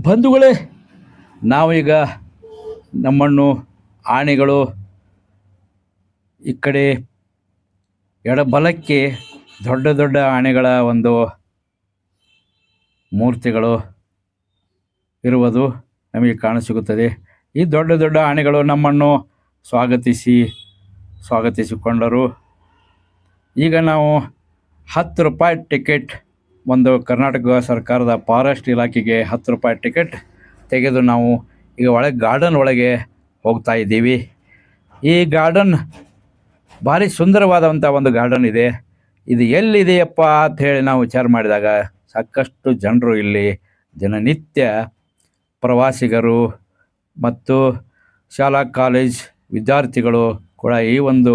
ಬಂಧುಗಳೇ, ನಾವೀಗ ನಮ್ಮನ್ನು ಆನೆಗಳು ಈ ಕಡೆ ಎಡಬಲಕ್ಕೆ ದೊಡ್ಡ ದೊಡ್ಡ ಆನೆಗಳ ಒಂದು ಮೂರ್ತಿಗಳು ಇರುವುದು ನಮಗೆ ಕಾಣಸಿಗುತ್ತದೆ. ಈ ದೊಡ್ಡ ದೊಡ್ಡ ಆನೆಗಳು ನಮ್ಮನ್ನು ಸ್ವಾಗತಿಸಿ ಸ್ವಾಗತಿಸಿಕೊಂಡರು. ಈಗ ನಾವು ಹತ್ತು ರೂಪಾಯಿ ಟಿಕೆಟ್ ಒಂದು ಕರ್ನಾಟಕ ಸರ್ಕಾರದ ಫಾರೆಸ್ಟ್ ಇಲಾಖೆಗೆ ಹತ್ತು ರೂಪಾಯಿ ಟಿಕೆಟ್ ತೆಗೆದು ನಾವು ಈಗ ಒಳಗೆ ಗಾರ್ಡನ್ ಒಳಗೆ ಹೋಗ್ತಾ ಇದ್ದೀವಿ. ಈ ಗಾರ್ಡನ್ ಭಾರಿ ಸುಂದರವಾದಂಥ ಒಂದು ಗಾರ್ಡನ್ ಇದೆ. ಇದು ಎಲ್ಲಿದೆಯಪ್ಪ ಅಂತ ಹೇಳಿ ನಾವು ವಿಚಾರ ಮಾಡಿದಾಗ ಸಾಕಷ್ಟು ಜನರು ಇಲ್ಲಿ ದಿನನಿತ್ಯ ಪ್ರವಾಸಿಗರು ಮತ್ತು ಶಾಲಾ, ಕಾಲೇಜ್ ವಿದ್ಯಾರ್ಥಿಗಳು ಕೂಡ ಈ ಒಂದು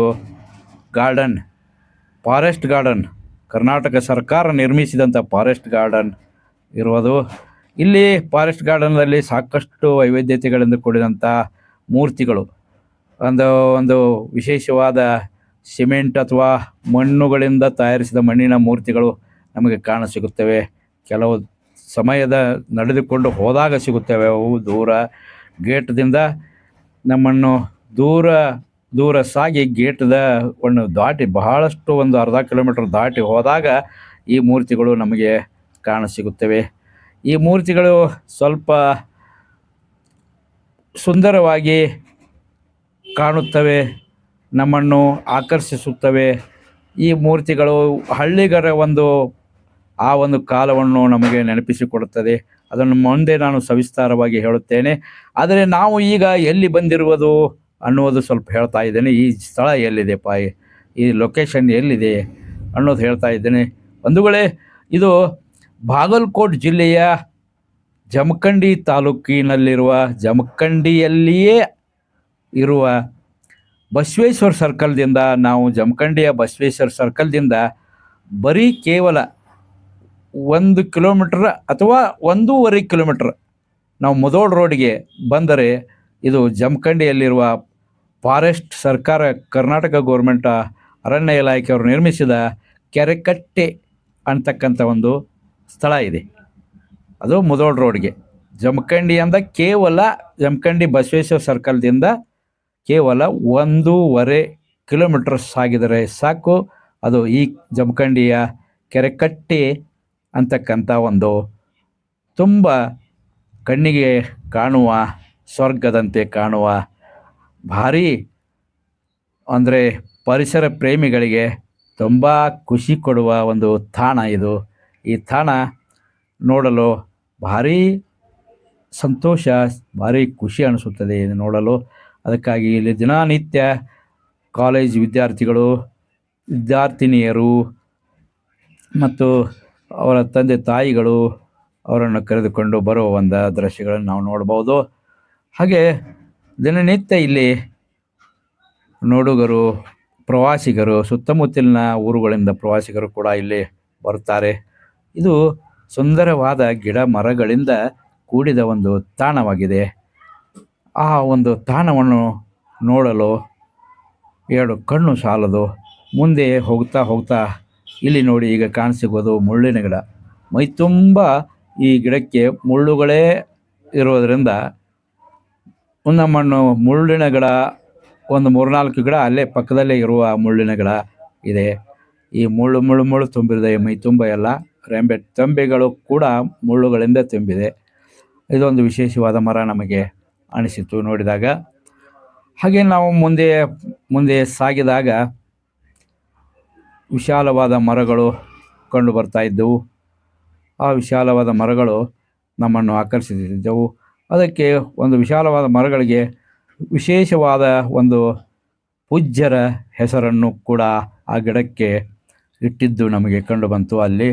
ಗಾರ್ಡನ್, ಫಾರೆಸ್ಟ್ ಗಾರ್ಡನ್ ಕರ್ನಾಟಕ ಸರ್ಕಾರ ನಿರ್ಮಿಸಿದಂಥ ಫಾರೆಸ್ಟ್ ಗಾರ್ಡನ್ ಇರುವುದು ಇಲ್ಲಿ ಫಾರೆಸ್ಟ್ ಗಾರ್ಡನ್ನಲ್ಲಿ ಸಾಕಷ್ಟು ವೈವಿಧ್ಯತೆಗಳಿಂದ ಕೂಡಿದಂಥ ಮೂರ್ತಿಗಳು. ಒಂದು ಒಂದು ವಿಶೇಷವಾದ ಸಿಮೆಂಟ್ ಅಥವಾ ಮಣ್ಣುಗಳಿಂದ ತಯಾರಿಸಿದ ಮಣ್ಣಿನ ಮೂರ್ತಿಗಳು ನಮಗೆ ಕಾಣ ಸಿಗುತ್ತವೆ. ಕೆಲವು ಸಮಯದ ನಡೆದುಕೊಂಡು ಹೋದಾಗ ಸಿಗುತ್ತವೆ. ಅವು ದೂರ ಗೇಟ್ದಿಂದ ನಮ್ಮನ್ನು ದೂರ ದೂರ ಸಾಗಿ ಗೇಟ್ದ ಒಂದು ದಾಟಿ ಬಹಳಷ್ಟು ಒಂದು ಅರ್ಧ ಕಿಲೋಮೀಟರ್ ದಾಟಿ ಹೋದಾಗ ಈ ಮೂರ್ತಿಗಳು ನಮಗೆ ಕಾಣಸಿಗುತ್ತವೆ. ಈ ಮೂರ್ತಿಗಳು ಸ್ವಲ್ಪ ಸುಂದರವಾಗಿ ಕಾಣುತ್ತವೆ, ನಮ್ಮನ್ನು ಆಕರ್ಷಿಸುತ್ತವೆ. ಈ ಮೂರ್ತಿಗಳು ಹಳ್ಳಿಗರ ಒಂದು, ಆ ಒಂದು ಕಾಲವನ್ನು ನಮಗೆ ನೆನಪಿಸಿಕೊಡುತ್ತದೆ. ಅದನ್ನು ಮುಂದೆ ನಾನು ಸವಿಸ್ತಾರವಾಗಿ ಹೇಳುತ್ತೇನೆ. ಆದರೆ ನಾವು ಈಗ ಎಲ್ಲಿ ಬಂದಿರುವುದು? ಅನ್ನುವುದು ಸ್ವಲ್ಪ ಹೇಳ್ತಾ ಇದ್ದೇನೆ. ಈ ಸ್ಥಳ ಎಲ್ಲಿದೆ ಪಾಯ್ ಈ ಲೊಕೇಶನ್ ಎಲ್ಲಿದೆ ಅನ್ನೋದು ಹೇಳ್ತಾ ಇದ್ದೇನೆ. ಬಂಧುಗಳೇ, ಇದು ಬಾಗಲಕೋಟ್ ಜಿಲ್ಲೆಯ ಜಮಖಂಡಿ ತಾಲೂಕಿನಲ್ಲಿರುವ, ಜಮಖಂಡಿಯಲ್ಲಿಯೇ ಇರುವ ಬಸವೇಶ್ವರ ಸರ್ಕಲ್ದಿಂದ ನಾವು ಜಮಖಂಡಿಯ ಬಸವೇಶ್ವರ ಸರ್ಕಲ್ದಿಂದ ಬರೀ ಕೇವಲ ಒಂದು ಕಿಲೋಮೀಟ್ರ್ ಅಥವಾ ಒಂದೂವರೆ ಕಿಲೋಮೀಟ್ರ್ ನಾವು ಮುದೋಳ್ ರೋಡಿಗೆ ಬಂದರೆ ಇದು ಜಮಖಂಡಿಯಲ್ಲಿರುವ ಫಾರೆಸ್ಟ್ ಸರ್ಕಾರ, ಕರ್ನಾಟಕ ಗೋರ್ಮೆಂಟ, ಅರಣ್ಯ ಇಲಾಖೆಯವರು ನಿರ್ಮಿಸಿದ ಕೆರೆಕಟ್ಟೆ ಅಂತಕ್ಕಂಥ ಒಂದು ಸ್ಥಳ ಇದೆ. ಅದು ಮುದೋಳ್ ರೋಡ್ಗೆ. ಜಮಖಂಡಿಯಿಂದ ಕೇವಲ ಜಮಖಂಡಿ ಬಸವೇಶ್ವರ ಸರ್ಕಲ್ದಿಂದ ಕೇವಲ ಒಂದೂವರೆ ಕಿಲೋಮೀಟರ್ ಸಾಗಿದರೆ ಸಾಕು. ಅದು ಈ ಜಮಖಂಡಿಯ ಕೆರೆಕಟ್ಟೆ ಅಂತಕ್ಕಂಥ ಒಂದು ತುಂಬ ಕಣ್ಣಿಗೆ ಕಾಣುವ ಸ್ವರ್ಗದಂತೆ ಕಾಣುವ ಭಾರಿ, ಅಂದರೆ ಪರಿಸರ ಪ್ರೇಮಿಗಳಿಗೆ ತುಂಬ ಖುಷಿ ಕೊಡುವ ಒಂದು ತಾಣ ಇದು. ಈ ತಾಣ ನೋಡಲು ಭಾರಿ ಸಂತೋಷ, ಭಾರಿ ಖುಷಿ ಅನಿಸುತ್ತದೆ ನೋಡಲು. ಅದಕ್ಕಾಗಿ ಇಲ್ಲಿ ದಿನನಿತ್ಯ ಕಾಲೇಜ್ ವಿದ್ಯಾರ್ಥಿಗಳು, ವಿದ್ಯಾರ್ಥಿನಿಯರು ಮತ್ತು ಅವರ ತಂದೆ ತಾಯಿಗಳು ಅವರನ್ನು ಕರೆದುಕೊಂಡು ಬರುವ ಒಂದು ದೃಶ್ಯಗಳನ್ನು ನಾವು ನೋಡ್ಬೋದು ಹಾಗೆ ದಿನನಿತ್ಯ ಇಲ್ಲಿ ನೋಡುಗರು, ಪ್ರವಾಸಿಗರು, ಸುತ್ತಮುತ್ತಲಿನ ಊರುಗಳಿಂದ ಪ್ರವಾಸಿಗರು ಕೂಡ ಇಲ್ಲಿ ಬರುತ್ತಾರೆ. ಇದು ಸುಂದರವಾದ ಗಿಡ ಮರಗಳಿಂದ ಕೂಡಿದ ಒಂದು ತಾಣವಾಗಿದೆ. ಆ ಒಂದು ತಾಣವನ್ನು ನೋಡಲು ಎರಡು ಕಣ್ಣು ಸಾಲದು. ಮುಂದೆ ಹೋಗ್ತಾ ಹೋಗ್ತಾ ಇಲ್ಲಿ ನೋಡಿ ಈಗ ಕಾಣಸಿಗೋದು ಮುಳ್ಳಿನ ಗಿಡ. ಮೈ ತುಂಬ ಈ ಗಿಡಕ್ಕೆ ಮುಳ್ಳುಗಳೇ ಇರೋದರಿಂದ ನಮ್ಮನ್ನು ಮುಳ್ಳಿನ ಗಿಡ ಒಂದು ಮೂರ್ನಾಲ್ಕು ಗಿಡ ಅಲ್ಲೇ ಪಕ್ಕದಲ್ಲೇ ಇರುವ ಮುಳ್ಳಿನ ಗಿಡ ಇದೆ. ಈ ಮುಳ್ಳು ಮುಳ್ಳು ಮುಳ್ಳು ತುಂಬಿದೆ, ಮೈ ತುಂಬ ಎಲ್ಲ. ರೆಂಬೆ ತಂಬೆಗಳು ಕೂಡ ಮುಳ್ಳುಗಳಿಂದ ತುಂಬಿದೆ. ಇದೊಂದು ವಿಶೇಷವಾದ ಮರ ನಮಗೆ ಅನಿಸಿತು ನೋಡಿದಾಗ. ಹಾಗೆ ನಾವು ಮುಂದೆ ಮುಂದೆ ಸಾಗಿದಾಗ ವಿಶಾಲವಾದ ಮರಗಳು ಕಂಡು ಬರ್ತಾ ಇದ್ದವು. ಆ ವಿಶಾಲವಾದ ಮರಗಳು ನಮ್ಮನ್ನು ಆಕರ್ಷಿಸಿದ್ದವು. ಅದಕ್ಕೆ ಒಂದು ವಿಶಾಲವಾದ ಮರಗಳಿಗೆ ವಿಶೇಷವಾದ ಒಂದು ಪೂಜ್ಯರ ಹೆಸರನ್ನು ಕೂಡ ಆ ಗಿಡಕ್ಕೆ ಇಟ್ಟಿದ್ದು ನಮಗೆ ಕಂಡು ಬಂತು. ಅಲ್ಲಿ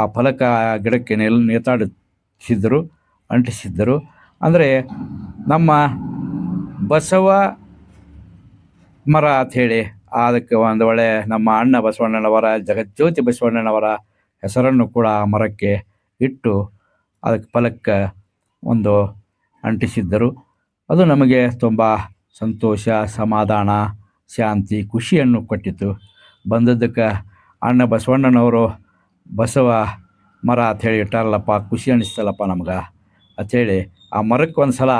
ಆ ಫಲಕ ಆ ಗಿಡಕ್ಕೆ ನೆಲ್ ನೇತಾಡಿಸಿದ್ದರು, ಅಂಟಿಸಿದ್ದರು. ಅಂದರೆ ನಮ್ಮ ಬಸವ ಮರ ಅಂಥೇಳಿ ಅದಕ್ಕೆ ಒಂದು ಒಳ್ಳೆ ನಮ್ಮ ಅಣ್ಣ ಬಸವಣ್ಣನವರ, ಜಗಜ್ಯೋತಿ ಬಸವಣ್ಣನವರ ಹೆಸರನ್ನು ಕೂಡ ಆ ಮರಕ್ಕೆ ಇಟ್ಟು ಅದಕ್ಕೆ ಫಲಕ್ಕೆ ಒಂದು ಅಂಟಿಸಿದ್ದರು. ಅದು ನಮಗೆ ತುಂಬ ಸಂತೋಷ, ಸಮಾಧಾನ, ಶಾಂತಿ, ಖುಷಿಯನ್ನು ಕೊಟ್ಟಿತು. ಬಂದದ್ದಕ್ಕೆ ಅಣ್ಣ ಬಸವಣ್ಣನವರು, ಬಸವ, ಮರ ಅಂಥೇಳಿ ಇಟ್ಟಾರಲ್ಲಪ್ಪ, ಖುಷಿ ಅನ್ನಿಸ್ತಲ್ಲಪ್ಪ ನಮ್ಗೆ. ಅಂಥೇಳಿ ಆ ಮರಕ್ಕೆ ಒಂದು ಸಲ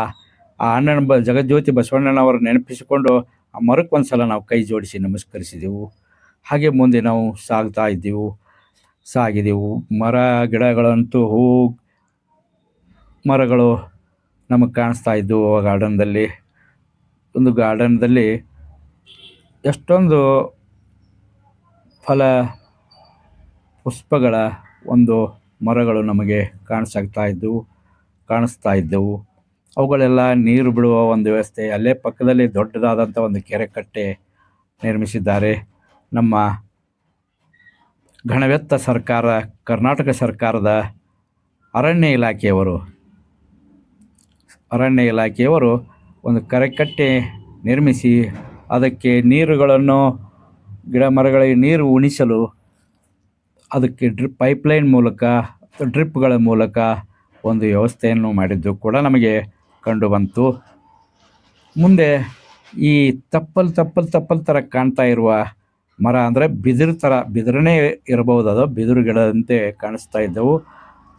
ಆ ಅಣ್ಣನ ಬ, ಜಗಜ್ಯೋತಿ ಬಸವಣ್ಣನವರು ನೆನಪಿಸಿಕೊಂಡು ಆ ಮರಕ್ಕೆ ಒಂದು ಸಲ ನಾವು ಕೈ ಜೋಡಿಸಿ ನಮಸ್ಕರಿಸಿದೆವು. ಹಾಗೆ ಮುಂದೆ ನಾವು ಸಾಗ್ತಾ ಇದ್ದೆವು, ಸಾಗಿದೆವು. ಮರ, ಗಿಡಗಳಂತೂ ಹೂ, ಮರಗಳು ನಮಗೆ ಕಾಣಿಸ್ತಾ ಇದ್ದವು ಆ ಗಾರ್ಡನ್ದಲ್ಲಿ. ಒಂದು ಗಾರ್ಡನ್ದಲ್ಲಿ ಎಷ್ಟೊಂದು ಫಲ ಪುಷ್ಪಗಳ ಒಂದು ಮರಗಳು ನಮಗೆ ಕಾಣಿಸ್ತಾ ಇದ್ದವು ಕಾಣಿಸ್ತಾ ಇದ್ದವು. ಅವುಗಳೆಲ್ಲ ನೀರು ಬಿಡುವ ಒಂದು ವ್ಯವಸ್ಥೆ. ಅಲ್ಲೇ ಪಕ್ಕದಲ್ಲಿ ದೊಡ್ಡದಾದಂಥ ಒಂದು ಕೆರೆ ಕಟ್ಟೆ ನಿರ್ಮಿಸಿದ್ದಾರೆ. ನಮ್ಮ ಗಣವೆತ್ತ ಸರ್ಕಾರ, ಕರ್ನಾಟಕ ಸರ್ಕಾರದ ಅರಣ್ಯ ಇಲಾಖೆಯವರು ಅರಣ್ಯ ಇಲಾಖೆಯವರು ಒಂದು ಕರೆಕಟ್ಟೆ ನಿರ್ಮಿಸಿ ಅದಕ್ಕೆ ನೀರುಗಳನ್ನು ಗಿಡ ಮರಗಳಿಗೆ ನೀರು ಉಣಿಸಲು ಅದಕ್ಕೆ ಡ್ರಿಪ್ ಪೈಪ್ಲೈನ್ ಮೂಲಕ, ಡ್ರಿಪ್ಗಳ ಮೂಲಕ ಒಂದು ವ್ಯವಸ್ಥೆಯನ್ನು ಮಾಡಿದ್ದು ಕೂಡ ನಮಗೆ ಕಂಡು ಬಂತು ಮುಂದೆ ಈ ತಪ್ಪಲ್ ತಪ್ಪಲ್ ತಪ್ಪಲ್ ಥರ ಕಾಣ್ತಾ ಇರುವ ಮರ ಅಂದರೆ ಬಿದಿರು ಥರ ಬಿದಿರನೇ ಇರಬಹುದು ಅದು ಬಿದಿರು ಗಿಡದಂತೆ ಕಾಣಿಸ್ತಾ ಇದ್ದವು.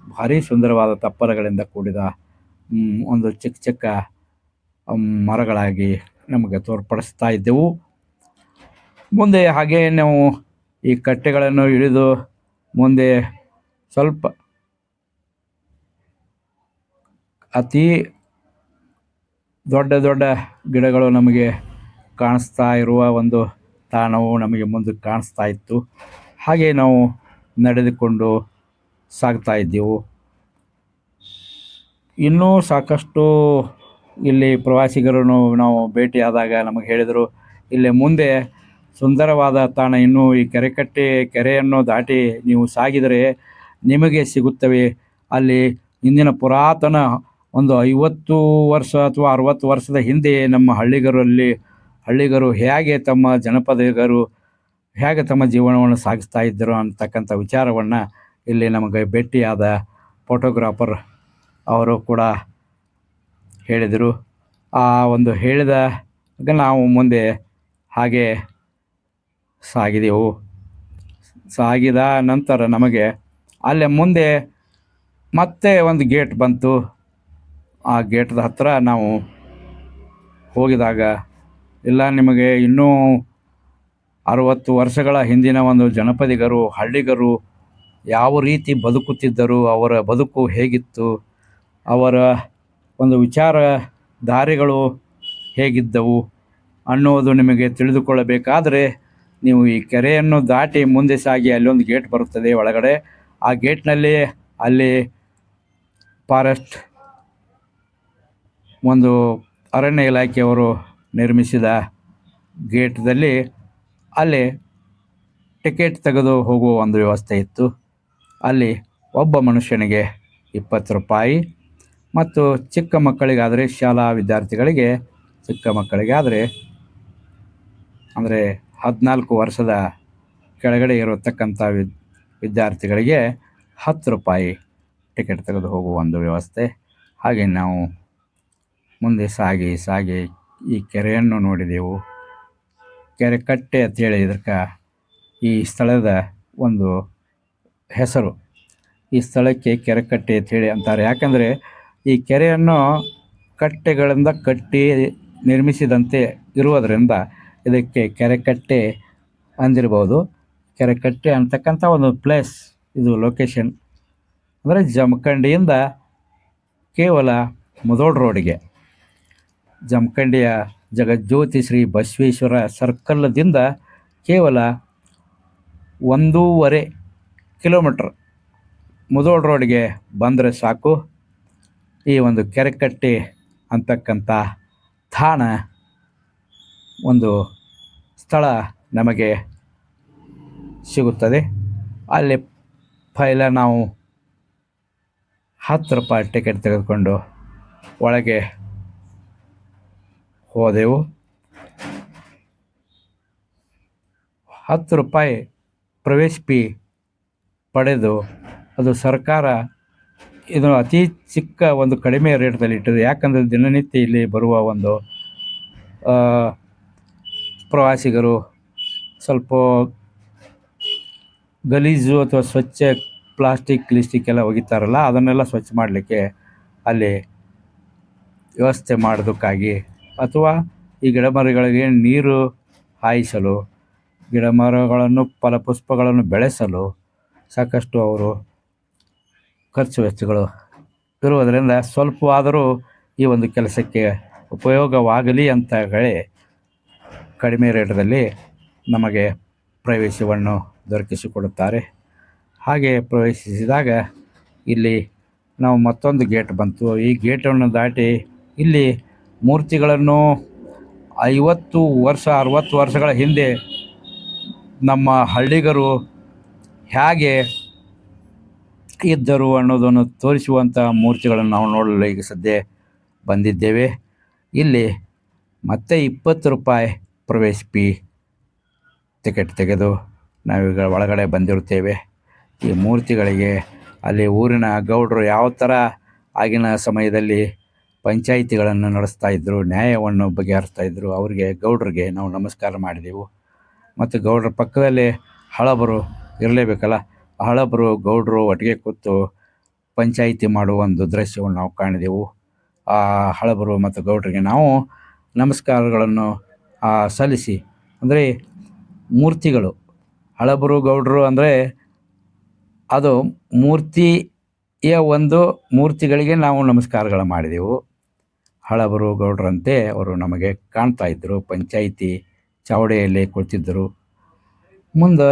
ಭಾರಿ ಸುಂದರವಾದ ತಪ್ಪಲಗಳಿಂದ ಕೂಡಿದ ಒಂದು ಚಿಕ್ಕ ಚಿಕ್ಕ ಮರಗಳಾಗಿ ನಮಗೆ ತೋರ್ಪಡಿಸ್ತಾ ಇದ್ದೆವು. ಮುಂದೆ ಹಾಗೆ ನಾವು ಈ ಕಟ್ಟೆಗಳನ್ನು ಇಳಿದು ಮುಂದೆ ಸ್ವಲ್ಪ ಅತಿ ದೊಡ್ಡ ದೊಡ್ಡ ಗಿಡಗಳು ನಮಗೆ ಕಾಣಿಸ್ತಾ ಇರುವ ಒಂದು ತಾಣವು ನಮಗೆ ಮುಂದೆ ಕಾಣಿಸ್ತಾ ಇತ್ತು. ಹಾಗೆ ನಾವು ನಡೆದುಕೊಂಡು ಸಾಗ್ತಾ ಇದ್ದೆವು. ಇನ್ನೂ ಸಾಕಷ್ಟು ಇಲ್ಲಿ ಪ್ರವಾಸಿಗರನ್ನು ನಾವು ಭೇಟಿಯಾದಾಗ ನಮಗೆ ಹೇಳಿದರು. ಇಲ್ಲಿ ಮುಂದೆ ಸುಂದರವಾದ ತಾಣ ಇನ್ನೂ ಈ ಕೆರೆಕಟ್ಟೆ, ಕೆರೆಯನ್ನು ದಾಟಿ ನೀವು ಸಾಗಿದರೆ ನಿಮಗೆ ಸಿಗುತ್ತವೆ. ಅಲ್ಲಿ ಇಂದಿನ ಪುರಾತನ ಒಂದು ಐವತ್ತು ವರ್ಷ ಅಥವಾ ಅರುವತ್ತು ವರ್ಷದ ಹಿಂದೆ ನಮ್ಮ ಹಳ್ಳಿಗರಲ್ಲಿ, ಹಳ್ಳಿಗರು ಹೇಗೆ ತಮ್ಮ ಜನಪದಿಗರು ಹೇಗೆ ತಮ್ಮ ಜೀವನವನ್ನು ಸಾಗಿಸ್ತಾ ಇದ್ದರು ಅಂತಕ್ಕಂಥ ವಿಚಾರವನ್ನು ಇಲ್ಲಿ ನಮಗೆ ಭೇಟಿಯಾದ ಫೋಟೋಗ್ರಾಫರ್ ಅವರು ಕೂಡ ಹೇಳಿದರು. ಆ ಒಂದು ಹೇಳಿದ ನಾವು ಮುಂದೆ ಹಾಗೆ ಸಾಗಿದೆವು. ಸಾಗಿದ ನಂತರ ನಮಗೆ ಅಲ್ಲೇ ಮುಂದೆ ಮತ್ತೆ ಒಂದು ಗೇಟ್ ಬಂತು. ಆ ಗೇಟ್ದ ಹತ್ತಿರ ನಾವು ಹೋಗಿದಾಗ, ಇಲ್ಲ ನಿಮಗೆ ಇನ್ನೂ ಅರುವತ್ತು ವರ್ಷಗಳ ಹಿಂದಿನ ಒಂದು ಜನಪದಿಗರು, ಹಳ್ಳಿಗರು ಯಾವ ರೀತಿ ಬದುಕುತ್ತಿದ್ದರು, ಅವರ ಬದುಕು ಹೇಗಿತ್ತು ಅವರ ಒಂದು ವಿಚಾರ ದಾರಿಗಳು ಹೇಗಿದ್ದವು ಅನ್ನೋದು ನಿಮಗೆ ತಿಳಿದುಕೊಳ್ಳಬೇಕಾದರೆ ನೀವು ಈ ಕೆರೆಯನ್ನು ದಾಟಿ ಮುಂದೆ ಸಾಗಿ ಅಲ್ಲೊಂದು ಗೇಟ್ ಬರುತ್ತದೆ ಒಳಗಡೆ. ಆ ಗೇಟ್ನಲ್ಲಿ ಅಲ್ಲಿ ಫಾರೆಸ್ಟ್ ಒಂದು ಅರಣ್ಯ ಇಲಾಖೆಯವರು ನಿರ್ಮಿಸಿದ ಗೇಟ್ದಲ್ಲಿ ಅಲ್ಲಿ ಟಿಕೆಟ್ ತೆಗೆದು ಹೋಗುವ ಒಂದು ವ್ಯವಸ್ಥೆ ಇತ್ತು. ಅಲ್ಲಿ ಒಬ್ಬ ಮನುಷ್ಯನಿಗೆ ಇಪ್ಪತ್ತು ರೂಪಾಯಿ ಮತ್ತು ಚಿಕ್ಕ ಮಕ್ಕಳಿಗಾದರೆ ಶಾಲಾ ವಿದ್ಯಾರ್ಥಿಗಳಿಗೆ, ಚಿಕ್ಕ ಮಕ್ಕಳಿಗಾದರೆ ಅಂದರೆ ಹದಿನಾಲ್ಕು ವರ್ಷದ ಕೆಳಗಡೆ ಇರತಕ್ಕಂಥ ವಿದ್, ವಿದ್ಯಾರ್ಥಿಗಳಿಗೆ ಹತ್ತು ರೂಪಾಯಿ ಟಿಕೆಟ್ ತೆಗೆದು ಹೋಗುವ ಒಂದು ವ್ಯವಸ್ಥೆ. ಹಾಗೆ ನಾವು ಮುಂದೆ ಸಾಗಿ ಸಾಗಿ ಈ ಕೆರೆಯನ್ನು ನೋಡಿದೆವು. ಕೆರೆ ಕಟ್ಟೆ ಅಂತೇಳಿ ಇದಕ್ಕೆ ಈ ಸ್ಥಳದ ಒಂದು ಹೆಸರು. ಈ ಸ್ಥಳಕ್ಕೆ ಕೆರೆಕಟ್ಟೆ ಅಂತೇಳಿ ಅಂತಾರೆ. ಯಾಕಂದರೆ ಈ ಕೆರೆಯನ್ನು ಕಟ್ಟೆಗಳಿಂದ ಕಟ್ಟಿ ನಿರ್ಮಿಸಿದಂತೆ ಇರುವುದರಿಂದ ಇದಕ್ಕೆ ಕೆರೆಕಟ್ಟೆ ಕೆರೆ ಕೆರೆಕಟ್ಟೆ ಅಂತಕ್ಕಂಥ ಒಂದು ಪ್ಲೇಸ್ ಇದು ಲೊಕೇಶನ್ ಅಂದರೆ ಜಮಖಂಡಿಯಿಂದ ಕೇವಲ ಮುದೋಡ್ ರೋಡಿಗೆ. ಜಮಖಂಡಿಯ ಜಗಜ್ಯೋತಿ ಶ್ರೀ ಬಸವೇಶ್ವರ ಸರ್ಕಲ್ದಿಂದ ಕೇವಲ ಒಂದೂವರೆ ಕಿಲೋಮೀಟ್ರ್ ಮುದೋಳ್ ರೋಡ್ಗೆ ಬಂದರೆ ಸಾಕು. ಈ ಒಂದು ಕೆರೆಕಟ್ಟೆ ಅಂತಕ್ಕಂಥ ತಾಣ ಒಂದು ಸ್ಥಳ ನಮಗೆ ಸಿಗುತ್ತದೆ. ಅಲ್ಲಿ ಪೈಲ ನಾವು ಹತ್ತು ರೂಪಾಯಿ ಟಿಕೆಟ್ ತೆಗೆದುಕೊಂಡು ಒಳಗೆ ಹೋದೆವು. ಹತ್ತು ರೂಪಾಯಿ ಪ್ರವೇಶ ಪಿ ಪಡೆದು ಅದು ಸರ್ಕಾರ ಇದು ಅತಿ ಚಿಕ್ಕ ಒಂದು ಕಡಿಮೆ ರೇಟ್ದಲ್ಲಿ ಇಟ್ಟಿದೆ. ಯಾಕಂದರೆ ದಿನನಿತ್ಯ ಇಲ್ಲಿ ಬರುವ ಒಂದು ಪ್ರವಾಸಿಗರು ಸ್ವಲ್ಪ ಗಲೀಜು ಅಥವಾ ಸ್ವಚ್ಛ ಪ್ಲಾಸ್ಟಿಕ್ ಲಿಸ್ಟಿಕ್ ಎಲ್ಲ ಒಗಿತಾರಲ್ಲ, ಅದನ್ನೆಲ್ಲ ಸ್ವಚ್ಛ ಮಾಡಲಿಕ್ಕೆ ಅಲ್ಲಿ ವ್ಯವಸ್ಥೆ ಮಾಡೋದಕ್ಕಾಗಿ. ಅಥವಾ ಈ ಗಿಡ ಮರಗಳಿಗೆ ನೀರು ಹಾಯಿಸಲು ಗಿಡ ಮರಗಳನ್ನು ಫಲಪುಷ್ಪಗಳನ್ನು ಬೆಳೆಸಲು ಸಾಕಷ್ಟು ಅವರು ಖರ್ಚು ವೆಚ್ಚಗಳು ಇರುವುದರಿಂದ ಸ್ವಲ್ಪವಾದರೂ ಈ ಒಂದು ಕೆಲಸಕ್ಕೆ ಉಪಯೋಗವಾಗಲಿ ಅಂತ ಹೇಳಿ ಕಡಿಮೆ ರೇಟದಲ್ಲಿ ನಮಗೆ ಪ್ರವೇಶವನ್ನು ದೊರಕಿಸಿಕೊಡುತ್ತಾರೆ. ಹಾಗೆ ಪ್ರವೇಶಿಸಿದಾಗ ಇಲ್ಲಿ ನಾವು ಮತ್ತೊಂದು ಗೇಟ್ ಬಂತು. ಈ ಗೇಟನ್ನು ದಾಟಿ ಇಲ್ಲಿ ಮೂರ್ತಿಗಳನ್ನು ಐವತ್ತು ವರ್ಷ, ಅರವತ್ತು ವರ್ಷಗಳ ಹಿಂದೆ ನಮ್ಮ ಹಳ್ಳಿಗರು ಹೇಗೆ ಇದ್ದರು ಅನ್ನೋದನ್ನು ತೋರಿಸುವಂಥ ಮೂರ್ತಿಗಳನ್ನು ನಾವು ನೋಡಲು ಈಗ ಸದ್ಯ ಬಂದಿದ್ದೇವೆ. ಇಲ್ಲಿ ಮತ್ತೆ ಇಪ್ಪತ್ತು ರೂಪಾಯಿ ಪ್ರವೇಶ ಪಿ ಟಿಕೆಟ್ ತೆಗೆದು ನಾವೀಗ ಒಳಗಡೆ ಬಂದಿರುತ್ತೇವೆ. ಈ ಮೂರ್ತಿಗಳಿಗೆ ಅಲ್ಲಿ ಊರಿನ ಗೌಡರು ಯಾವ ಥರ ಆಗಿನ ಸಮಯದಲ್ಲಿ ಪಂಚಾಯಿತಿಗಳನ್ನು ನಡೆಸ್ತಾ ಇದ್ದರು ನ್ಯಾಯವನ್ನು ಬಗೆಹರಿಸ್ತಾ ಇದ್ದರು ಅವರಿಗೆ, ಗೌಡರಿಗೆ ನಾವು ನಮಸ್ಕಾರ ಮಾಡಿದೆವು. ಮತ್ತು ಗೌಡರ ಪಕ್ಕದಲ್ಲಿ ಹಳಬರು ಇರಲೇಬೇಕಲ್ಲ? ಹಳಬರು ಗೌಡರು ಒಟ್ಟಿಗೆ ಕೂತು ಪಂಚಾಯಿತಿ ಮಾಡುವ ಒಂದು ದೃಶ್ಯವನ್ನು ನಾವು ಕಾಣಿದೆವು. ಆ ಹಳಬರು ಮತ್ತು ಗೌಡರಿಗೆ ನಾವು ನಮಸ್ಕಾರಗಳನ್ನು ಸಲ್ಲಿಸಿ. ಅಂದರೆ ಮೂರ್ತಿಗಳು. ಹಳಬರು ಗೌಡರು ಅಂದರೆ ಅದು ಮೂರ್ತಿಯ ಒಂದು ಮೂರ್ತಿಗಳಿಗೆ ನಾವು ನಮಸ್ಕಾರಗಳು ಮಾಡಿದೆವು. ಹಳಬರು ಗೌಡ್ರಂತೆ ಅವರು ನಮಗೆ ಕಾಣ್ತಾ ಇದ್ದರು ಪಂಚಾಯಿತಿ ಚಾವಡಿಯಲ್ಲಿ ಕುಳಿತಿದ್ದರು ಮುಂದೆ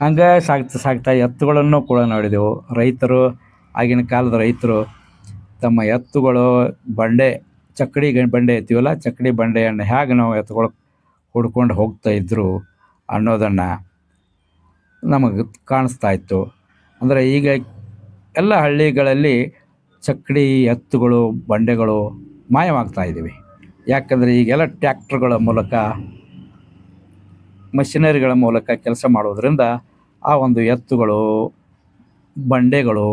ಹಂಗೆ ಸಾಗ್ತಾ ಸಾಗ್ತಾ ಎತ್ತುಗಳನ್ನು ಕೂಡ ನೋಡಿದೆವು. ರೈತರು, ಆಗಿನ ಕಾಲದ ರೈತರು ತಮ್ಮ ಎತ್ತುಗಳು, ಬಂಡೆ ಚಕ್ಕಡಿ ಬಂಡೆ ಎತ್ತೀವಲ್ಲ ಚಕ್ಕಡಿ ಬಂಡೆಯನ್ನು ಹೇಗೆ ನಾವು ಎತ್ತುಗಳು ಹುಡ್ಕೊಂಡು ಹೋಗ್ತಾ ಇದ್ದರು ಅನ್ನೋದನ್ನು ನಮಗೆ ಕಾಣಿಸ್ತಾ ಇತ್ತು. ಅಂದರೆ ಈಗ ಎಲ್ಲ ಹಳ್ಳಿಗಳಲ್ಲಿ ಚಕ್ಕಡಿ ಎತ್ತುಗಳು, ಬಂಡೆಗಳು ಮಾಯವಾಗ್ತಾ ಇದ್ದೀವಿ. ಯಾಕಂದರೆ ಈಗೆಲ್ಲ ಟ್ಯಾಕ್ಟ್ರುಗಳ ಮೂಲಕ, ಮಷಿನರಿಗಳ ಮೂಲಕ ಕೆಲಸ ಮಾಡೋದ್ರಿಂದ ಆ ಒಂದು ಎತ್ತುಗಳು, ಬಂಡೆಗಳು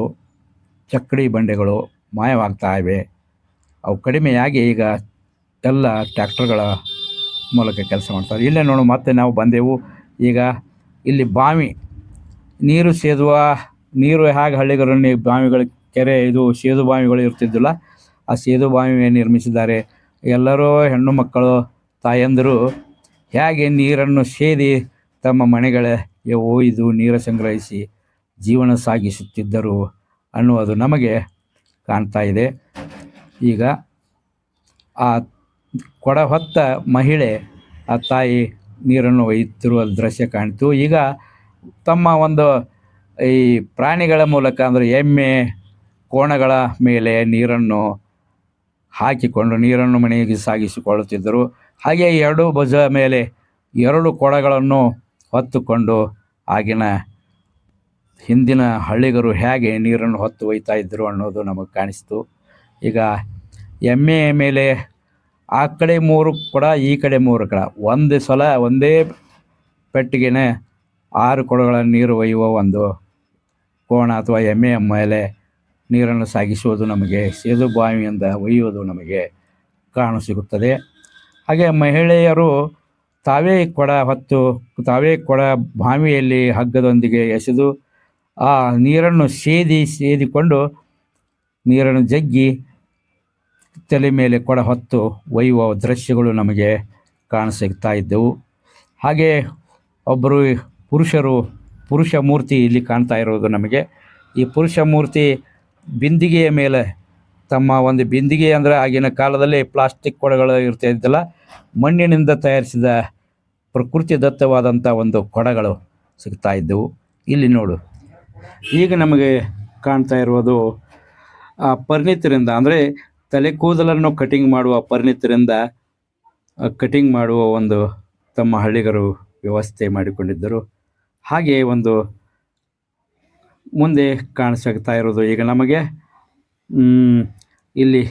ಚಕ್ಕಡಿ ಬಂಡೆಗಳು ಮಾಯವಾಗ್ತಾ ಇವೆ. ಅವು ಕಡಿಮೆಯಾಗಿ ಈಗ ಎಲ್ಲ ಟ್ಯಾಕ್ಟರ್ಗಳ ಮೂಲಕ ಕೆಲಸ ಮಾಡ್ತಾರೆ. ಇಲ್ಲೇ ನೋಡು, ಮತ್ತೆ ನಾವು ಬಂದೆವು. ಈಗ ಇಲ್ಲಿ ಬಾವಿ, ನೀರು ಸೇದುವ, ನೀರು ಹೇಗೆ ಹಳ್ಳಿಗಳಲ್ಲಿ ಬಾವಿಗಳು, ಕೆರೆ, ಇದು ಸೇದು ಬಾವಿಗಳು ಇರ್ತಿದ್ದಿಲ್ಲ, ಆ ಸೇದು ಬಾವಿ ನಿರ್ಮಿಸಿದ್ದಾರೆ. ಎಲ್ಲರೂ ಹೆಣ್ಣು ಮಕ್ಕಳು, ತಾಯಂದಿರು ಹೇಗೆ ನೀರನ್ನು ಸೇದಿ ತಮ್ಮ ಮನೆಗಳಿಗೆ ಒಯ್ದು ನೀರು ಸಂಗ್ರಹಿಸಿ ಜೀವನ ಸಾಗಿಸುತ್ತಿದ್ದರು ಅನ್ನುವುದು ನಮಗೆ ಕಾಣ್ತಾ ಇದೆ. ಈಗ ಆ ಕೊಡ ಹೊತ್ತ ಮಹಿಳೆ, ಆ ತಾಯಿ ನೀರನ್ನು ಒಯ್ಯುತ್ತಿರುವ ದೃಶ್ಯ ಕಾಣ್ತು. ಈಗ ತಮ್ಮ ಒಂದು ಈ ಪ್ರಾಣಿಗಳ ಮೂಲಕ ಅಂದರೆ ಎಮ್ಮೆ, ಕೋಣಗಳ ಮೇಲೆ ನೀರನ್ನು ಹಾಕಿಕೊಂಡು ನೀರನ್ನು ಮನೆಗೆ ಸಾಗಿಸಿಕೊಳ್ಳುತ್ತಿದ್ದರು. ಹಾಗೆ ಎರಡು ಭುಜ ಮೇಲೆ ಎರಡು ಕೊಡಗಳನ್ನು ಹೊತ್ತುಕೊಂಡು ಆಗಿನ ಹಿಂದಿನ ಹಳ್ಳಿಗರು ಹೇಗೆ ನೀರನ್ನು ಹೊತ್ತು ಒಯ್ತಾ ಇದ್ದರು ಅನ್ನೋದು ನಮಗೆ ಕಾಣಿಸ್ತು. ಈಗ ಎಮ್ಮೆ ಮೇಲೆ ಆ ಕಡೆ ಮೂರು ಕೊಡ, ಈ ಕಡೆ ಮೂರು ಕಡ. ಒಂದು ಸಲ ಒಂದೇ ಪೆಟ್ಟಿಗೆನೆ ಆರು ಕೊಡಗಳ ನೀರು ಒಯ್ಯುವ ಒಂದು ಕೋಣ ಅಥವಾ ಎಮ್ಮೆಯ ಮೇಲೆ ನೀರನ್ನು ಸಾಗಿಸುವುದು ನಮಗೆ, ಸೇದು ಬಾವಿಯಿಂದ ಒಯ್ಯುವುದು ನಮಗೆ ಕಾಣಸಿಗುತ್ತದೆ. ಹಾಗೆ ಮಹಿಳೆಯರು ತಾವೇ ಕೊಡ ಹೊತ್ತು, ತಾವೇ ಕೊಡ ಬಾವಿಯಲ್ಲಿ ಹಗ್ಗದೊಂದಿಗೆ ಎಸೆದು, ಆ ನೀರನ್ನು ಸೇದಿ, ಸೇದಿಕೊಂಡು ನೀರನ್ನು ಜಗ್ಗಿ ತಲೆ ಮೇಲೆ ಕೊಡ ಹೊತ್ತು ಒಯ್ಯುವ ದೃಶ್ಯಗಳು ನಮಗೆ ಕಾಣಸಿಗ್ತಾ ಇದ್ದವು. ಹಾಗೆ ಒಬ್ಬರು ಪುರುಷರು, ಪುರುಷ ಮೂರ್ತಿ ಇಲ್ಲಿ ಕಾಣ್ತಾ ಇರೋದು ನಮಗೆ. ಈ ಪುರುಷ ಮೂರ್ತಿ ಬಿಂದಿಗೆಯ ಮೇಲೆ, ತಮ್ಮ ಒಂದು ಬಿಂದಿಗೆ ಅಂದರೆ ಆಗಿನ ಕಾಲದಲ್ಲಿ ಪ್ಲಾಸ್ಟಿಕ್ ಕೊಡಗಳು ಇರ್ತಾ ಇದ್ದಲ್ಲ, ಮಣ್ಣಿನಿಂದ ತಯಾರಿಸಿದ ಪ್ರಕೃತಿ ದತ್ತವಾದಂಥ ಒಂದು ಕೊಡಗಳು ಸಿಗ್ತಾ ಇದ್ದವು. ಇಲ್ಲಿ ನೋಡು. ಈಗ ನಮಗೆ ಕಾಣ್ತಾ ಇರುವುದು ಆ ಪರಿಣಿತರಿಂದ, ಅಂದರೆ ತಲೆ ಕೂದಲನ್ನು ಕಟಿಂಗ್ ಮಾಡುವ ಪರಿಣಿತರಿಂದ ಕಟಿಂಗ್ ಮಾಡುವ ಒಂದು ತಮ್ಮ ಹಳ್ಳಿಗರು ವ್ಯವಸ್ಥೆ ಮಾಡಿಕೊಂಡಿದ್ದರು. ಹಾಗೆ ಒಂದು ಮುಂದೆ ಕಾಣಿಸ್ತಾ ಇರೋದು ಈಗ ನಮಗೆ ಇಲ್ಲಿ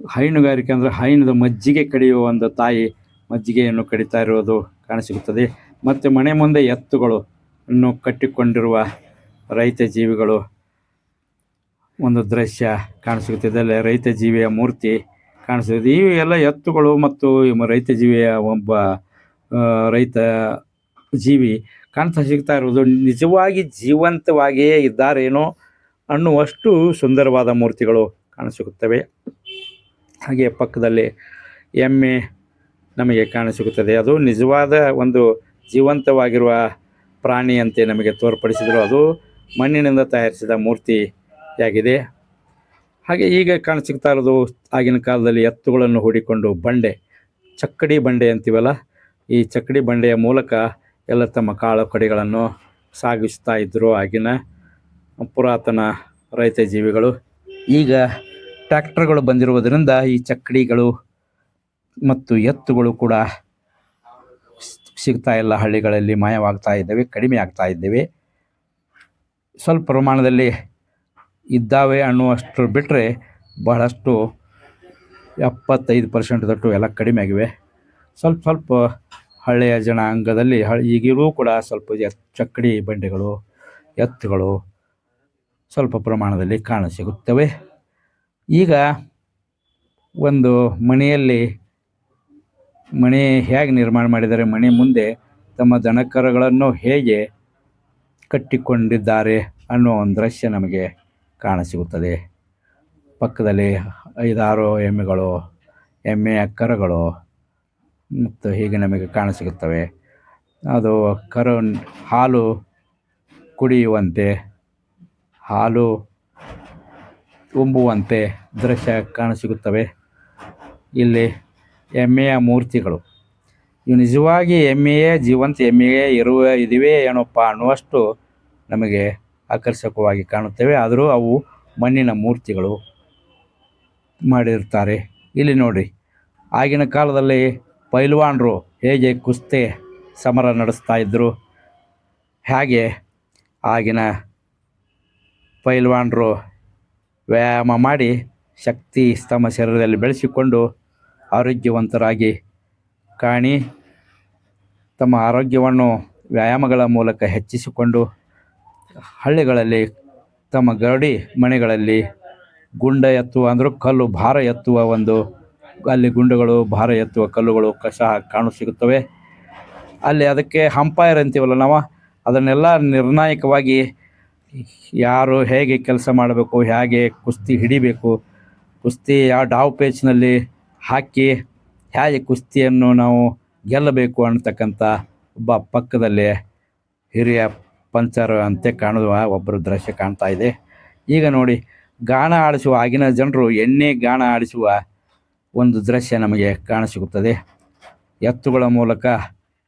ಹೈನುಗಾರಿಕೆ ಅಂದರೆ ಹೈನದ ಮಜ್ಜಿಗೆ ಕಡಿಯುವ ಒಂದು ತಾಯಿ ಮಜ್ಜಿಗೆಯನ್ನು ಕಡಿತಾ ಇರೋದು. ಕಾಣಸಿಗುತ್ತದೆ. ಮತ್ತು ಮನೆ ಮುಂದೆ ಎತ್ತುಗಳು ಅನ್ನು ಕಟ್ಟಿಕೊಂಡಿರುವ ರೈತ ಜೀವಿಗಳು ಒಂದು ದೃಶ್ಯ ಕಾಣಿಸುತ್ತಿದೆ ಅಲ್ಲಿ ರೈತ ಜೀವಿಯ ಮೂರ್ತಿ ಕಾಣಿಸುತ್ತದೆ ಈ ಎಲ್ಲ ಎತ್ತುಗಳು ಮತ್ತು ರೈತ ಜೀವಿಯ ಒಬ್ಬ ರೈತ ಜೀವಿ ಕಾಣ್ತಾ ಸಿಗ್ತಾ ಇರುವುದು ನಿಜವಾಗಿ ಜೀವಂತವಾಗಿಯೇ ಇದ್ದಾರೇನೋ ಅನ್ನುವಷ್ಟು ಸುಂದರವಾದ ಮೂರ್ತಿಗಳು ಕಾಣಸಿಗುತ್ತವೆ. ಹಾಗೆ ಪಕ್ಕದಲ್ಲಿ ಎಮ್ಮೆ ನಮಗೆ ಕಾಣಸಿಗುತ್ತದೆ ಅದು ನಿಜವಾದ ಒಂದು ಜೀವಂತವಾಗಿರುವ ಪ್ರಾಣಿಯಂತೆ ನಮಗೆ ತೋರ್ಪಡಿಸಿದರು. ಅದು ಮಣ್ಣಿನಿಂದ ತಯಾರಿಸಿದ ಮೂರ್ತಿಯಾಗಿದೆ. ಹಾಗೆ ಈಗ ಕಾಣಸಿಗ್ತಾ ಇರೋದು ಆಗಿನ ಕಾಲದಲ್ಲಿ ಎತ್ತುಗಳನ್ನು ಹೂಡಿಕೊಂಡು ಬಂಡೆ, ಚಕ್ಕಡಿ ಬಂಡೆ ಅಂತೀವಲ್ಲ? ಈ ಚಕ್ಕಡಿ ಬಂಡೆಯ ಮೂಲಕ ಎಲ್ಲ ತಮ್ಮ ಕಾಳು ಕಡಿಗಳನ್ನು ಸಾಗಿಸ್ತಾ ಇದ್ದರು ಆಗಿನ ಪುರಾತನ ರೈತ ಜೀವಿಗಳು. ಈಗ ಟ್ಯಾಕ್ಟರ್ಗಳು ಬಂದಿರುವುದರಿಂದ ಈ ಚಕ್ಕಡಿಗಳು ಮತ್ತು ಎತ್ತುಗಳು ಕೂಡ ಸಿಗ್ತಾ ಇಲ್ಲ ಹಳ್ಳಿಗಳಲ್ಲಿ ಮಾಯವಾಗ್ತಾ ಇದ್ದಾವೆ, ಕಡಿಮೆ ಆಗ್ತಾ ಇದ್ದೇವೆ. ಸ್ವಲ್ಪ ಪ್ರಮಾಣದಲ್ಲಿ ಇದ್ದಾವೆ ಅನ್ನುವಷ್ಟು ಬಿಟ್ಟರೆ ಬಹಳಷ್ಟು ಎಪ್ಪತ್ತೈದು ಪರ್ಸೆಂಟ್ದಟ್ಟು ಎಲ್ಲ ಕಡಿಮೆ ಆಗಿವೆ. ಸ್ವಲ್ಪ ಸ್ವಲ್ಪ ಹಳ್ಳಿಯ ಜನಾಂಗದಲ್ಲಿ ಹಳ್ಳಿ ಈಗಿರೂ ಕೂಡ ಸ್ವಲ್ಪ ಚಕ್ಕಡಿ ಬಂಡೆಗಳು, ಎತ್ತುಗಳು ಸ್ವಲ್ಪ ಪ್ರಮಾಣದಲ್ಲಿ ಕಾಣಸಿಗುತ್ತವೆ ಈಗ ಒಂದು ಮನೆಯಲ್ಲಿ ಮನೆ ಹೇಗೆ ನಿರ್ಮಾಣ ಮಾಡಿದ್ದಾರೆ ಮನೆ ಮುಂದೆ ತಮ್ಮ ದನಕರುಗಳನ್ನು ಹೇಗೆ ಕಟ್ಟಿಕೊಂಡಿದ್ದಾರೆ ಅನ್ನೋ ಒಂದು ದೃಶ್ಯ ನಮಗೆ ಕಾಣಸಿಗುತ್ತದೆ. ಪಕ್ಕದಲ್ಲಿ ಐದಾರು ಎಮ್ಮೆಗಳು ಎಮ್ಮೆಯ ಕರುಗಳು ಮತ್ತು ಹೀಗೆ ನಮಗೆ ಕಾಣಸಿಗುತ್ತವೆ. ಅದು ಕರು, ಹಾಲು ಕುಡಿಯುವಂತೆ, ಹಾಲು ಉಂಬುವಂತೆ ದೃಶ್ಯ ಕಾಣಸಿಗುತ್ತವೆ. ಇಲ್ಲಿ ಎಮ್ಮೆಯ ಮೂರ್ತಿಗಳು. ಇವು ನಿಜವಾಗಿ ಎಮ್ಮೆಯೇ, ಜೀವಂತ ಎಮ್ಮೆಯೇ, ಇರುವ, ಇದಿವೆ ಏನಪ್ಪ ಅನ್ನುವಷ್ಟು ನಮಗೆ ಆಕರ್ಷಕವಾಗಿ ಕಾಣುತ್ತವೆ. ಆದರೂ ಅವು ಮಣ್ಣಿನ ಮೂರ್ತಿಗಳು ಮಾಡಿರ್ತಾರೆ ಇಲ್ಲಿ ನೋಡಿ, ಆಗಿನ ಕಾಲದಲ್ಲಿ ಪೈಲ್ವಾನರು ಹೇಗೆ ಕುಸ್ತಿ ಸಮರ ನಡೆಸ್ತಾ ಇದ್ದರು ಹಾಗೆ ಆಗಿನ ಪೈಲ್ವಾನರು ವ್ಯಾಯಾಮ ಮಾಡಿ ಶಕ್ತಿ ತಮ್ಮ ಶರೀರದಲ್ಲಿ ಬೆಳೆಸಿಕೊಂಡು ಆರೋಗ್ಯವಂತರಾಗಿ ಕಾಣಿ, ತಮ್ಮ ಆರೋಗ್ಯವನ್ನು ವ್ಯಾಯಾಮಗಳ ಮೂಲಕ ಹೆಚ್ಚಿಸಿಕೊಂಡು ಹಳ್ಳಿಗಳಲ್ಲಿ, ತಮ್ಮ ಗರಡಿ ಮನೆಗಳಲ್ಲಿ ಗುಂಡ ಎತ್ತುವ ಅಂದರೂ ಕಲ್ಲು ಭಾರ ಎತ್ತುವ ಒಂದು, ಅಲ್ಲಿ ಗುಂಡುಗಳು ಭಾರ ಎತ್ತುವ ಕಲ್ಲುಗಳು ಕಸ ಸಿಗುತ್ತವೆ. ಅಲ್ಲಿ ಅದಕ್ಕೆ ಹಂಪೈರ್ ಅಂತೀವಲ್ಲ ನಾವು, ಅದನ್ನೆಲ್ಲ ನಿರ್ಣಾಯಕವಾಗಿ ಯಾರು ಹೇಗೆ ಕೆಲಸ ಮಾಡಬೇಕು, ಹೇಗೆ ಕುಸ್ತಿ ಹಿಡಿಬೇಕು ಕುಸ್ತಿ ಯಾವ ಡಾವ್ ಪೇಚ್ನಲ್ಲಿ ಹಾಕಿ ಹೇಗೆ ಕುಸ್ತಿಯನ್ನು ನಾವು ಗೆಲ್ಲಬೇಕು ಅನ್ನತಕ್ಕಂಥ ಒಬ್ಬ ಪಕ್ಕದಲ್ಲಿ ಹಿರಿಯ ಪಂಚರ್ ಅಂತೆ ಕಾಣುವ ಒಬ್ಬರು ದೃಶ್ಯ ಕಾಣ್ತಾ ಇದೆ. ಈಗ ನೋಡಿ, ಗಾಣ ಆಡಿಸುವ ಆಗಿನ ಜನರು ಎಣ್ಣೆ ಗಾಣ ಆಡಿಸುವ ಒಂದು ದೃಶ್ಯ ನಮಗೆ ಕಾಣಸಿಗುತ್ತದೆ. ಎತ್ತುಗಳ ಮೂಲಕ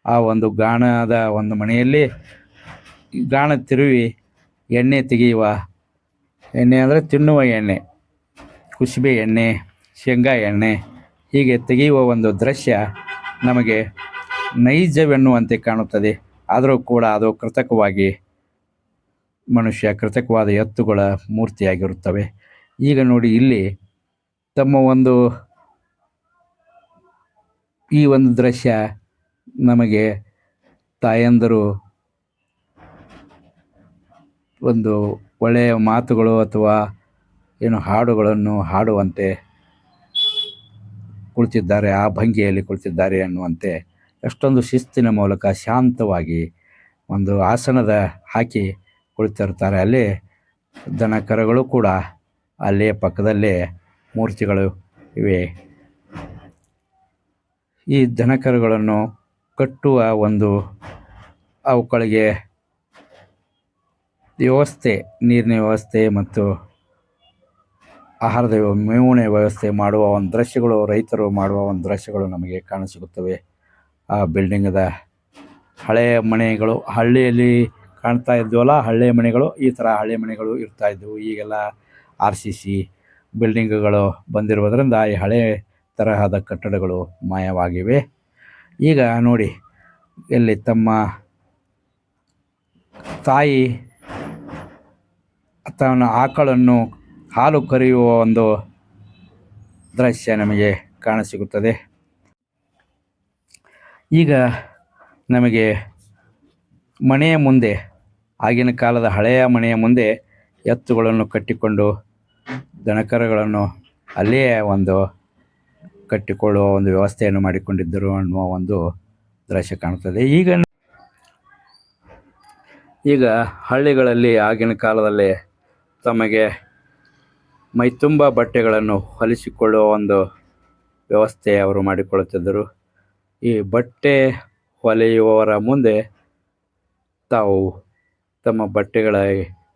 ಆ ಒಂದು ಗಾಣದ ಒಂದು ಮನೆಯಲ್ಲಿ ಗಾಣ ತಿರುವಿ ಎಣ್ಣೆ ತೆಗೆಯುವ ಎಣ್ಣೆ ಅಂದರೆ ತಿನ್ನುವ ಎಣ್ಣೆ, ಕುಸುಬೆ ಎಣ್ಣೆ, ಶೇಂಗಾ ಎಣ್ಣೆ ಹೀಗೆ ತೆಗೆಯುವ ಒಂದು ದೃಶ್ಯ ನಮಗೆ ನೈಜವೆನ್ನುವಂತೆ ಕಾಣುತ್ತದೆ. ಆದರೂ ಕೂಡ ಅದು ಕೃತಕವಾಗಿ ಮನುಷ್ಯ ಕೃತಕವಾದ ಎತ್ತುಗಳ ಮೂರ್ತಿಯಾಗಿರುತ್ತವೆ. ಈಗ ನೋಡಿ ಇಲ್ಲಿ ತಮ್ಮ ಒಂದು ಈ ಒಂದು ದೃಶ್ಯ ನಮಗೆ ತಾಯಂದರು ಒಂದು ಒಳ್ಳೆಯ ಮಾತುಗಳು ಅಥವಾ ಏನು ಹಾಡುಗಳನ್ನು ಹಾಡುವಂತೆ ಕುಳಿತಿದ್ದಾರೆ, ಆ ಭಂಗಿಯಲ್ಲಿ ಕುಳಿತಿದ್ದಾರೆ ಅನ್ನುವಂತೆ ಎಷ್ಟೊಂದು ಶಿಸ್ತಿನ ಮೂಲಕ ಶಾಂತವಾಗಿ ಒಂದು ಆಸನದ ಹಾಕಿ ಕುಳಿತಿರ್ತಾರೆ ಅಲ್ಲಿ ದನ ಕರುಗಳು ಕೂಡ ಅಲ್ಲೇ ಪಕ್ಕದಲ್ಲೇ ಮೂರ್ತಿಗಳು ಇವೆ. ಈ ದನಕರುಗಳನ್ನು ಕಟ್ಟುವ ಒಂದು ಅವುಗಳಿಗೆ ವ್ಯವಸ್ಥೆ, ನೀರಿನ ವ್ಯವಸ್ಥೆ ಮತ್ತು ಆಹಾರದ ಮೇವಣೆ ವ್ಯವಸ್ಥೆ ಮಾಡುವ ಒಂದು ದೃಶ್ಯಗಳು, ರೈತರು ಮಾಡುವ ಒಂದು ದೃಶ್ಯಗಳು ನಮಗೆ ಕಾಣಸಿಗುತ್ತವೆ. ಆ ಬಿಲ್ಡಿಂಗದ ಹಳೆಯ ಮನೆಗಳು, ಹಳ್ಳಿಯಲ್ಲಿ ಕಾಣ್ತಾ ಇದ್ವಲ್ಲ ಹಳ್ಳಿಯ ಮನೆಗಳು, ಈ ಥರ ಹಳೆಯ ಮನೆಗಳು ಇರ್ತಾ ಇದ್ದವು. ಈಗೆಲ್ಲ ಆರ್ ಸಿ ಸಿ ಬಿಲ್ಡಿಂಗ್ಗಳು ಬಂದಿರುವುದರಿಂದ ಈ ಹಳೆ ತರಹದ ಕಟ್ಟಡಗಳು ಮಾಯವಾಗಿವೆ. ಈಗ ನೋಡಿ, ಇಲ್ಲಿ ತಮ್ಮ ತಾಯಿ ತನ್ನ ಆಕಳನ್ನು ಹಾಲು ಕರೆಯುವ ಒಂದು ದೃಶ್ಯ ನಮಗೆ ಕಾಣಸಿಗುತ್ತದೆ. ಈಗ ನಮಗೆ ಮನೆಯ ಮುಂದೆ, ಆಗಿನ ಕಾಲದ ಹಳೆಯ ಮನೆಯ ಮುಂದೆ ಎತ್ತುಗಳನ್ನು ಕಟ್ಟಿಕೊಂಡು ದನಕರಗಳನ್ನು ಅಲ್ಲಿಯೇ ಒಂದು ಕಟ್ಟಿಕೊಳ್ಳುವ ಒಂದು ವ್ಯವಸ್ಥೆಯನ್ನು ಮಾಡಿಕೊಂಡಿದ್ದರು ಅನ್ನುವ ಒಂದು ದೃಶ್ಯ ಕಾಣುತ್ತದೆ. ಈಗ ಈಗ ಹಳ್ಳಿಗಳಲ್ಲಿ ಆಗಿನ ಕಾಲದಲ್ಲಿ ತಮಗೆ ಮೈತುಂಬ ಬಟ್ಟೆಗಳನ್ನು ಹೊಲಿಸಿಕೊಳ್ಳುವ ಒಂದು ವ್ಯವಸ್ಥೆ ಅವರು ಮಾಡಿಕೊಳ್ಳುತ್ತಿದ್ದರು. ಈ ಬಟ್ಟೆ ಹೊಲೆಯುವವರ ಮುಂದೆ ತಾವು ತಮ್ಮ ಬಟ್ಟೆಗಳ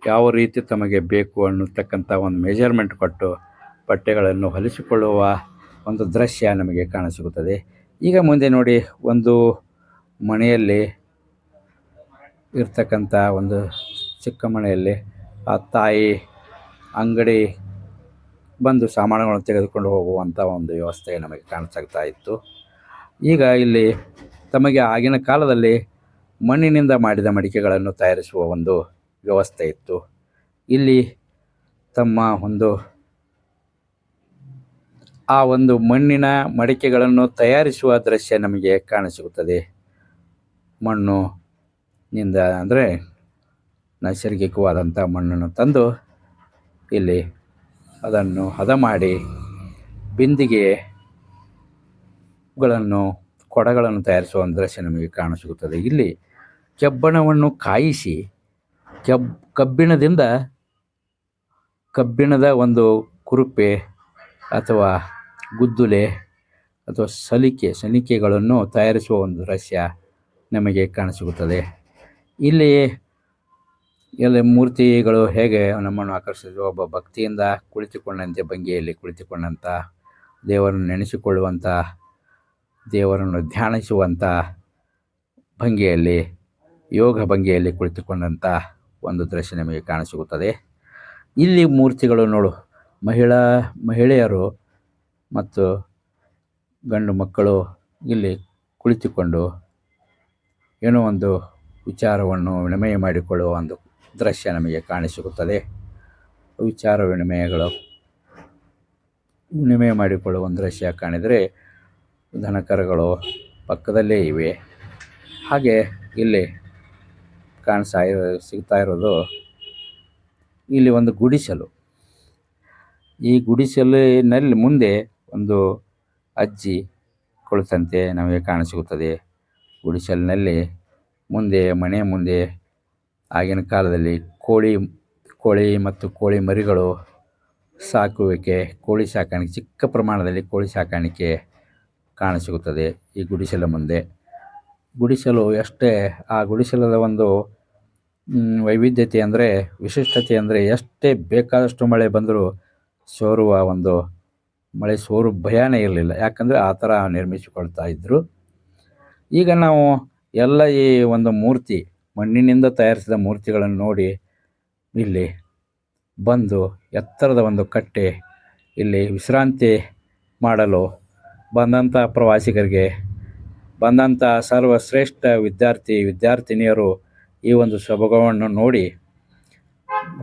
ಯಾವ ರೀತಿ ತಮಗೆ ಬೇಕು ಅನ್ನತಕ್ಕಂಥ ಒಂದು ಮೆಜರ್ಮೆಂಟ್ ಕೊಟ್ಟು ಬಟ್ಟೆಗಳನ್ನು ಹೊಲಿಸಿಕೊಳ್ಳುವ ಒಂದು ದೃಶ್ಯ ನಮಗೆ ಕಾಣಸಿಗುತ್ತದೆ ಈಗ ಮುಂದೆ ನೋಡಿ ಒಂದು ಮನೆಯಲ್ಲಿ ಇರ್ತಕ್ಕಂಥ ಒಂದು ಚಿಕ್ಕ ಮನೆಯಲ್ಲಿ ಆ ತಾಯಿ ಅಂಗಡಿ ಬಂದು ಸಾಮಾನುಗಳನ್ನು ತೆಗೆದುಕೊಂಡು ಹೋಗುವಂಥ ಒಂದು ವ್ಯವಸ್ಥೆ ನಮಗೆ ಕಾಣಿಸ್ತಾ ಇತ್ತು. ಈಗ ಇಲ್ಲಿ ತಮಗೆ ಆಗಿನ ಕಾಲದಲ್ಲಿ ಮಣ್ಣಿನಿಂದ ಮಾಡಿದ ಮಡಿಕೆಗಳನ್ನು ತಯಾರಿಸುವ ಒಂದು ವ್ಯವಸ್ಥೆ ಇತ್ತು. ಇಲ್ಲಿ ತಮ್ಮ ಒಂದು ಆ ಒಂದು ಮಣ್ಣಿನ ಮಡಿಕೆಗಳನ್ನು ತಯಾರಿಸುವ ದೃಶ್ಯ ನಮಗೆ ಕಾಣಸಿಗುತ್ತದೆ ಮಣ್ಣು ನಿಂದ ಅಂದರೆ ನೈಸರ್ಗಿಕವಾದಂಥ ಮಣ್ಣನ್ನು ತಂದು ಇಲ್ಲಿ ಅದನ್ನು ಹದ ಮಾಡಿ ಬಿಂದಿಗೆಗಳನ್ನು ಕೊಡಗಳನ್ನು ತಯಾರಿಸುವ ದೃಶ್ಯ ನಮಗೆ ಕಾಣಸಿಗುತ್ತದೆ. ಇಲ್ಲಿ ಕೆಬ್ಬಣವನ್ನು ಕಾಯಿಸಿ, ಕೆಬ್, ಕಬ್ಬಿಣದಿಂದ ಕಬ್ಬಿಣದ ಒಂದು ಕುರುಪೆ ಅಥವಾ ಗುದ್ದುಲೆ ಅಥವಾ ಸಲಿಕೆ, ಸಲಿಕೆಗಳನ್ನು ತಯಾರಿಸುವ ಒಂದು ದೃಶ್ಯ ನಮಗೆ ಕಾಣಸಿಗುತ್ತದೆ. ಇಲ್ಲಿ ಎಲ್ಲ ಮೂರ್ತಿಗಳು ಹೇಗೆ ನಮ್ಮನ್ನು ಆಕರ್ಷಿಸುವ ಒಬ್ಬ ಭಕ್ತಿಯಿಂದ ಕುಳಿತುಕೊಂಡಂತೆ, ಭಂಗಿಯಲ್ಲಿ ಕುಳಿತುಕೊಂಡಂಥ ದೇವರನ್ನು ನೆನೆಸಿಕೊಳ್ಳುವಂಥ ದೇವರನ್ನು ಧ್ಯಾನಿಸುವಂಥ ಭಂಗಿಯಲ್ಲಿ, ಯೋಗ ಭಂಗಿಯಲ್ಲಿ ಕುಳಿತುಕೊಂಡಂಥ ಒಂದು ದೃಶ್ಯ ನಮಗೆ ಕಾಣಸಿಗುತ್ತದೆ ಇಲ್ಲಿ ಮೂರ್ತಿಗಳು ನೋಡು. ಮಹಿಳಾ, ಮಹಿಳೆಯರು ಮತ್ತು ಗಂಡು ಮಕ್ಕಳು ಇಲ್ಲಿ ಕುಳಿತುಕೊಂಡು ಏನೋ ಒಂದು ವಿಚಾರವನ್ನು ವಿನಿಮಯ ಮಾಡಿಕೊಳ್ಳುವ ಒಂದು ದೃಶ್ಯ ನಮಗೆ ಕಾಣಿಸಿಗುತ್ತದೆ ವಿಚಾರ ವಿನಿಮಯಗಳು ವಿನಿಮಯ ಮಾಡಿಕೊಳ್ಳುವ ಒಂದು ದೃಶ್ಯ ಕಾಣಿದರೆ ದನಕರುಗಳು ಪಕ್ಕದಲ್ಲೇ ಇವೆ. ಹಾಗೆ ಇಲ್ಲಿ ಕಾಣಿಸ್ತಾ ಸಿಗ್ತಾ ಇರೋದು ಇಲ್ಲಿ ಒಂದು ಗುಡಿಸಲು. ಈ ಗುಡಿಸಲಿನಲ್ಲಿ ಮುಂದೆ ಒಂದು ಅಜ್ಜಿ ಕುಳಿತಂತೆ ನಮಗೆ ಕಾಣಸಿಗುತ್ತದೆ ಗುಡಿಸಲಿನಲ್ಲಿ ಮುಂದೆ ಮನೆ ಮುಂದೆ ಆಗಿನ ಕಾಲದಲ್ಲಿ ಕೋಳಿ ಕೋಳಿ ಮತ್ತು ಕೋಳಿ ಮರಿಗಳು ಸಾಕುವಿಕೆ, ಕೋಳಿ ಸಾಕಾಣಿಕೆ, ಚಿಕ್ಕ ಪ್ರಮಾಣದಲ್ಲಿ ಕೋಳಿ ಸಾಕಾಣಿಕೆ ಕಾಣಸಿಗುತ್ತದೆ ಈ ಗುಡಿಸಲ ಮುಂದೆ. ಗುಡಿಸಲು ಎಷ್ಟೇ, ಆ ಗುಡಿಸಲದ ಒಂದು ವೈವಿಧ್ಯತೆ ಅಂದರೆ, ವಿಶಿಷ್ಟತೆ ಅಂದರೆ ಎಷ್ಟೇ ಬೇಕಾದಷ್ಟು ಮಳೆ ಬಂದರೂ ಸೋರುವ ಒಂದು ಮಳೆ ಸೋರು ಭಯಾನೇ ಇರಲಿಲ್ಲ. ಯಾಕಂದರೆ ಆ ಥರ ನಿರ್ಮಿಸಿಕೊಳ್ತಾ ಇದ್ದರು ಈಗ ನಾವು ಎಲ್ಲ ಈ ಒಂದು ಮೂರ್ತಿ ಮಣ್ಣಿನಿಂದ ತಯಾರಿಸಿದ ಮೂರ್ತಿಗಳನ್ನು ನೋಡಿ ಇಲ್ಲಿ ಬಂದು ಎತ್ತರದ ಒಂದು ಕಟ್ಟೆ ಇಲ್ಲಿ ವಿಶ್ರಾಂತಿ ಮಾಡಲು ಬಂದಂಥ ಪ್ರವಾಸಿಗರಿಗೆ, ಬಂದಂಥ ಸರ್ವಶ್ರೇಷ್ಠ ವಿದ್ಯಾರ್ಥಿ, ವಿದ್ಯಾರ್ಥಿನಿಯರು ಈ ಒಂದು ಸೊಬಗವನ್ನು ನೋಡಿ,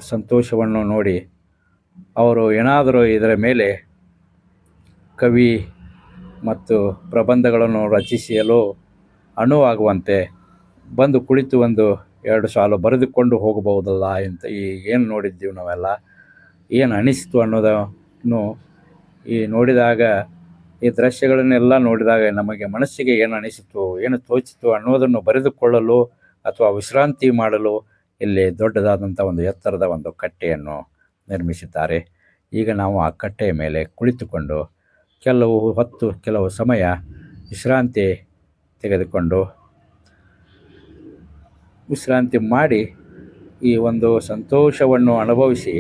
ಸಂತೋಷವನ್ನು ನೋಡಿ, ಅವರು ಏನಾದರೂ ಇದರ ಮೇಲೆ ಕವಿ ಮತ್ತು ಪ್ರಬಂಧಗಳನ್ನು ರಚಿಸಲು ಅನುವಾಗುವಂತೆ ಬಂದು ಕುಳಿತು ಒಂದು ಎರಡು ಸಾಲು ಬರೆದುಕೊಂಡು ಹೋಗಬಹುದಲ್ಲ ಅಂತ ಈ ಏನು ನೋಡಿದ್ದೀವಿ ನಾವೆಲ್ಲ? ಏನು ಅನಿಸ್ತು ಅನ್ನೋದನ್ನು ಈ ನೋಡಿದಾಗ, ಈ ದೃಶ್ಯಗಳನ್ನೆಲ್ಲ ನೋಡಿದಾಗ ನಮಗೆ ಮನಸ್ಸಿಗೆ ಏನು ಅನಿಸಿತು, ಏನು ತೋಚಿತು ಅನ್ನೋದನ್ನು ಬರೆದುಕೊಳ್ಳಲು ಅಥವಾ ವಿಶ್ರಾಂತಿ ಮಾಡಲು ಇಲ್ಲಿ ದೊಡ್ಡದಾದಂಥ ಒಂದು ಎತ್ತರದ ಒಂದು ಕಟ್ಟೆಯನ್ನು ನಿರ್ಮಿಸಿದ್ದಾರೆ. ಈಗ ನಾವು ಆ ಕಟ್ಟೆಯ ಮೇಲೆ ಕುಳಿತುಕೊಂಡು, ಕೆಲವು ಹೊತ್ತು, ಕೆಲವು ಸಮಯ ವಿಶ್ರಾಂತಿ ತೆಗೆದುಕೊಂಡು ವಿಶ್ರಾಂತಿ ಮಾಡಿ ಈ ಒಂದು ಸಂತೋಷವನ್ನು ಅನುಭವಿಸಿ